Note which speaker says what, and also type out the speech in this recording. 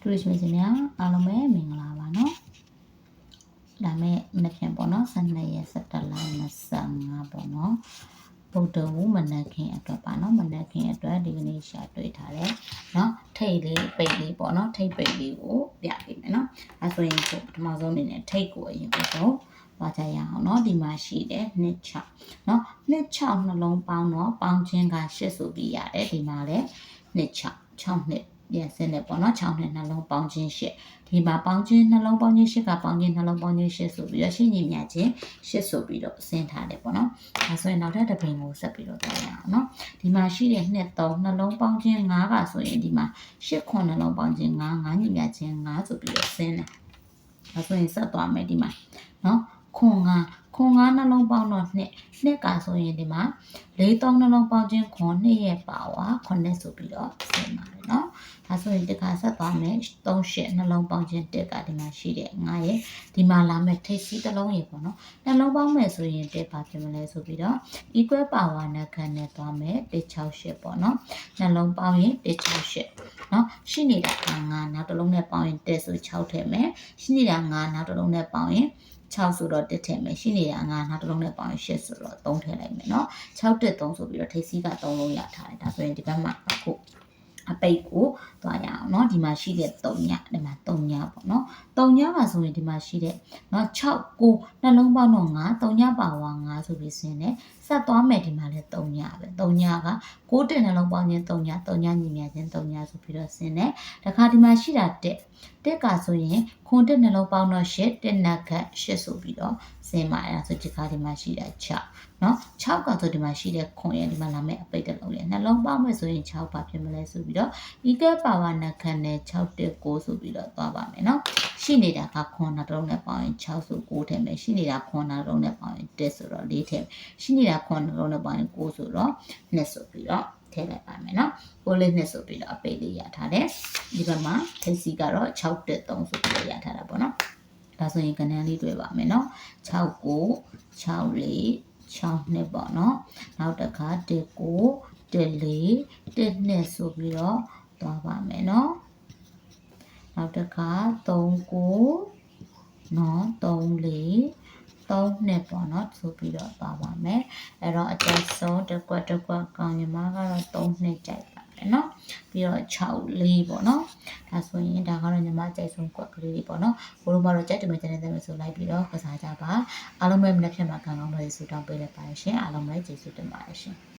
Speaker 1: တူရစ်မရှင်များအားလုံးပဲမင်္ဂလာပါနော်ဒါမဲ့မနေ့ပြန်ပေါ့နော်12ရက်17လ25ပေါ့နော်ဗုဒ္ဓဝမနက်ခင်အတွက်ပါနော်မနက်ခင်အတွက်ဒီကနေ့ရှာတွေ့ထားတယ်နော်ထိတ်လေးပိတ်လေးပေါ့နော်ထိတ်ပိတ်လေးကိုပြပေးမယ်နော်အဲဆိုရင်ကိုပထမဆုံးအနေနဲ့ထိတ်ကိုအရင်ပေါ့သွားကြရအောင်เนาะဒီမှာရှိတယ်နှစ်6เนาะနှစ်6နှလုံးပေါင်းတော့ပေါင်းခြင်းက8ဆိုပြီးရတယ်ဒီမှာလည်းနှစ်6 6နှစ် ပြန်စင်းနေပေါ့နော်6နှစ်နှလုံးပေါင်းခြင်း8ဒီမှာပေါင်းခြင်းနှလုံးပေါင်းခြင်း8ကပေါင်းခြင်းနှလုံးပေါင်းခြင်း8ဆိုပြီးတော့ရှင်းညီမြခြင်း8ဆိုပြီးတော့ဆင်းထားတယ်ပေါ့နော်ဒါဆိုရင်နောက်ထပ်တစ်ပင်ကိုဆက်ပြီးတော့သွားရအောင်နော်ဒီမှာရှိတဲ့နှစ်3နှလုံးပေါင်းခြင်း9ကဆိုရင်ဒီမှာ8ခွန်နှလုံးပေါင်းခြင်း9 9ညီမြခြင်း9ဆိုပြီးတော့ဆင်းတယ်ဒါဆိုရင်ဆက်သွားမယ်ဒီမှာနော်ခွန်9 ခွန်9နှလုံးပေါင်းတော့နှစ်နှစ်ကဆိုရင်ဒီမှာ၄3နှလုံးပေါင်းခြင်းခွန်နှစ်ရဲ့ပါဝါ9ဆိုပြီးတော့ဆင်းပါတယ်နော်ဒါဆိုရင်ဒီကဆက်သွားမယ်3ရှစ်နှလုံးပေါင်းခြင်းတစ်ကဒီမှာရှိတယ်9ရဲ့ဒီမှာလာမဲ့ထိပ်စီးတစ်လုံးရေပေါ့နော်နှလုံးပေါင်းမယ်ဆိုရင်တစ်ပါဖြစ်မလဲဆိုပြီးတော့ equal power နဲ့ခံနဲ့သွားမယ်168ပေါ့နော်နှလုံးပေါင်းရင်168 နော်ရှိနေတာက9နောက်တစ်လုံးနဲ့ပေါင်းရင်1ဆို6ထည့်မယ်ရှိနေတာ9နောက်တစ်လုံးနဲ့ပေါင်းရင်6ဆိုတော့တစ်ထည့်မယ်ရှိနေတာငါနောက်တစ်လုံးနဲ့ပေါင်းရင်8ဆိုတော့3ထည့်လိုက်မယ်เนาะ6တက်3ဆိုပြီးတော့ထိပ်စီးက3လုံးရထားတယ်ဒါဆိုရင်ဒီဘက်မှာအခု အပိတ်ကိုသွားရအောင်เนาะဒီမှာရှိတဲ့3ညဒီမှာ3ညပေါ့เนาะ3ညပါဆိုရင်ဒီမှာရှိတဲ့เนาะ6 9နှလုံးပေါင်းတော့9 3ညပါဝါ9ဆိုပြီးစင်းတယ်ဆက်သွားမယ်ဒီမှာလည်း3ညပဲ3ညက6တက်နှလုံးပေါင်းခြင်း3ည3ညညီမြခြင်း3ညဆိုပြီးတော့စင်းတယ်တခါဒီမှာရှိတာတက်တက်ကဆိုရင်ခွန်တက်နှလုံးပေါင်းတော့8တက်နက်ခတ်8ဆိုပြီးတော့စင်းပါအဲဒါဆိုဒီခါဒီမှာရှိတာ6เนาะ6ကဆိုဒီမှာရှိတဲ့ခွန်ရဲ့ဒီမှာလာမယ့်အပိတ်တစ်လုံးရဲ့နှလုံးပေါင်းမယ်ဆိုရင်6ပါဖြစ်မလဲဆိုပြီးတော့ ော့တော့ဤကဲပါဝနာခန်းနဲ့619ဆိုပြီးတော့သွားပါမယ်နော်ရှိနေတာကခွန်နာတုံးနဲ့ပေါရင်6ဆို9ထဲမယ်ရှိနေတာခွန်နာတုံးနဲ့ပေါရင်10ဆိုတော့4ထဲရှိနေတာခွန်နာတုံးနဲ့ပေါရင်9ဆိုတော့2ဆိုပြီးတော့ထည့်လိုက်ပါမယ်နော်ကိုလေးနှစ်ဆိုပြီးတော့အပေလေးရထားတယ်ဒီဘက်မှာထက်စီကတော့6တက်3ဆိုပြီးတော့ရထားတာပေါ့နော်ဒါဆိုရင်ကဏ္ဍလေးတွေ့ပါမယ်နော်6 9 6 4 6နှစ်ပေါ့နော်နောက်တစ်ခါ1 9 ကို1 4 1နှစ်ဆိုပြီးတော့သွားပါမယ်နော်နောက်တစ်ခါ3ကိုနော်3 4 3နှစ်ပေါ့နော်ဆိုပြီးတော့သွားပါမယ်အဲ့တော့အတက်ဆုံးတစ်ကွက်တစ်ကွက်ကောင်ညီမကတော့3နှစ်ကြိုက်ပါတယ်နော်ပြီးတော့6လေးပေါ့နော်ဒါဆိုရင်ဒါကတော့ညီမကြိုက်ဆုံးကွက်ကလေးတွေပေါ့နော်ဘိုးတို့ကတော့ကြိုက်တယ်မကြိုက်တယ်ဆိုလိုက်ပြီးတော့ကစားကြပါအားလုံးပဲမနေ့ဖြတ်မှာကံကောင်းတွေဆူတောင်းပေးလိုက်ပါရှင်အားလုံးပဲကျေးဇူးတင်ပါတယ်ရှင်